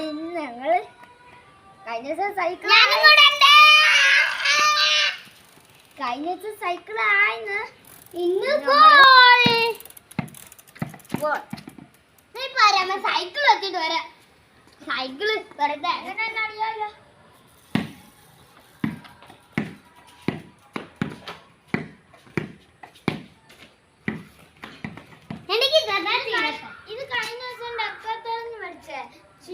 ഇന്ന് ഞങ്ങൾ കഴിഞ്ഞ ദിവസം സൈക്കിൾ കഴിഞ്ഞ ദിവസം സൈക്കിൾ ആയിന്ന്. ഇന്ന് സൈക്കിൾ വെച്ചിട്ട് വരാം. സൈക്കിൾ വെറുതെ. അറിയാലോ എനിക്ക് ഗതാഗതം ചെയ്യട്ടെ. ഇത് കഴിഞ്ഞ ദിവസം ഡക്കാത്തോന്ന് മേടിച്ചേ ശിശുട് ആ തിട്ടൂര് അവിടെ- ഡെക്കാത്തോൺ. അവിടെ ഇല്ല, കുറെ അവിടെ ബോൾ- കുറെ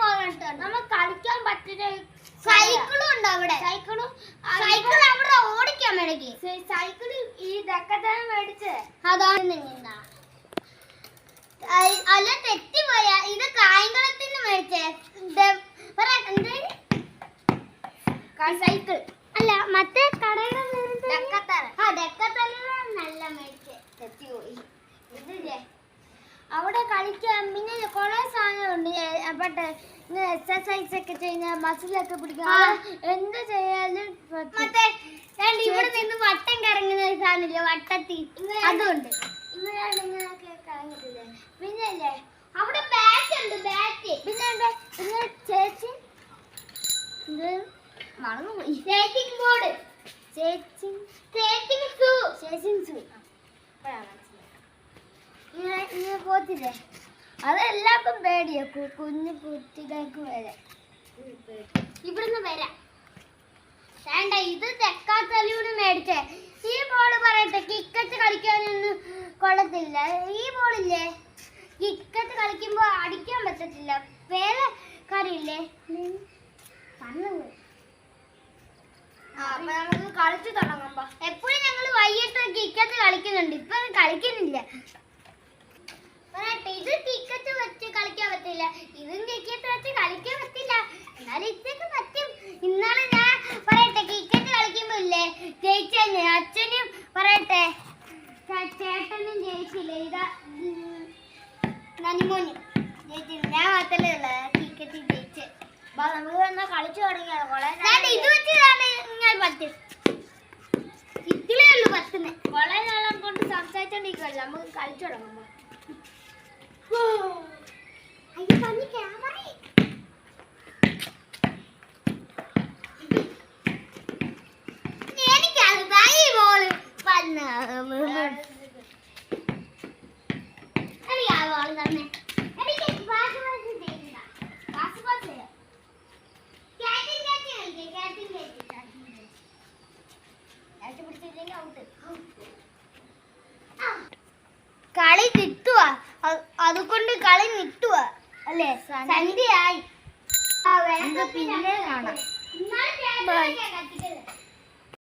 ബോളുണ്ട് നമ്മൾ കളിക്കാൻ പറ്റുന്ന സൈക്കിളും ഉണ്ട് അവിടെ. സൈക്കിളും സൈക്കിൾ അവിടെ ഓടിക്കാൻ വേണമെങ്കിൽ സൈക്കിൾ ഈ ഡക്കത്തോന്ന് മേടിച്ചേ. അതാണ് നിന്നാ അല്ല തെറ്റിപ്പോയ. ഇത് കായംകുളത്തിന് മേടിച്ചേ? സൈക്കിൾ അല്ല മറ്റേ കടയുടെ ആ ഡെക്കത്തലാണ് നല്ല മേടിച്ചേ. തെറ്റിപ്പോയി. അവിടെ കളിക്കാൻ പിന്നെ കുറെ സാധനമുണ്ട് പട്ടെ എക്സസൈസ് ഒക്കെ ചെയ്യുന്ന മസിലൊക്കെ പിടിക്കാൻ ആ. എന്ത് ചെയ്യാലും. മറ്റേ ഇവിടെ നിന്ന് വട്ടം കറങ്ങുന്ന ഒരു സാധനമില്ലേ? വട്ടത്തി. അതുണ്ട്. ഇവിടെയാണ് ഇങ്ങനെയൊക്കെ കളഞ്ഞിട്ടില്ലേ പിന്നെ അല്ലേ അവിടെ ബാറ്റ് ഉണ്ട് ബാറ്റ് പിന്നെ പിന്നെ ചേച്ചി? മറന്നുപോയി സ്കേറ്റിംഗ് ബോർഡ് ചേച്ചി? സ്കേറ്റിംഗ് സൂ ചേച്ചി സൂ. ഇങ്ങനെ ഇങ്ങനെ പോത്തില്ലേ? അതെല്ലാവർക്കും പേടിയാ. കുഞ്ഞു കുട്ടികൾക്ക് വരെ. ഇവിടുന്ന് വരാം. വേണ്ട ഇത് തെക്കാത്തലിയൂട് മേടിച്ചേ. ഈ ബോൾ പറയട്ടെ കിക്കറ്റ് കളിക്കാനൊന്നും കൊള്ളത്തില്ല. ഈ ബോളില്ലേ കിക്കറ്റ് കളിക്കുമ്പോ അടിക്കാൻ പറ്റത്തില്ല. വേറെ കാര്യമില്ലേ ആ അപ്പൊ നമുക്ക് കളിച്ചു തുടങ്ങുമ്പോ. എപ്പോഴും ഞങ്ങൾ വൈകിട്ട് കിക്കറ്റ് കളിക്കുന്നുണ്ട്. ഇപ്പൊ കളിക്കുന്നില്ല. ഇത് കിക്കറ്റ് വെച്ച് കളിക്കാൻ പറ്റില്ല. ഇതും കിക്കറ്റ് വെച്ച് കളിക്കാൻ പറ്റില്ല. എന്നാലും ഇതൊക്കെ പറ്റും. ഇന്നാളെ ഞാൻ പറയട്ടെ കിക്കറ്റ് കളിക്കുമ്പോ ഇല്ലേ? ജയിച്ചെന്നെ അച്ഛനും പറയട്ടെ. ചേട്ടനും ജയിച്ചില്ലേ? ഇതാ നനിമോനും ജയിച്ചില്ല? ഞാൻ മാത്രമേ ഉള്ള കിക്കറ്റ് ജയിച്ചേ. നമുക്ക് എന്നാ കളിച്ചു തുടങ്ങിയാണ് കൊറേ ഇത് വെച്ച് നിങ്ങൾ പറ്റും. ഇത്രേ ഉള്ളൂ പത്തുന്നേ. കൊറേ നാളെ കൊണ്ട് സംസാരിച്ചോണ്ടിരിക്കുവല്ലോ നമുക്ക് കളിച്ചു തുടങ്ങാം ബാ. അയ്യോ പന്നി ക്യാമറ എനിക്കത് സന്ധ്യയായി. പിന്നെ കാണാം. ബൈ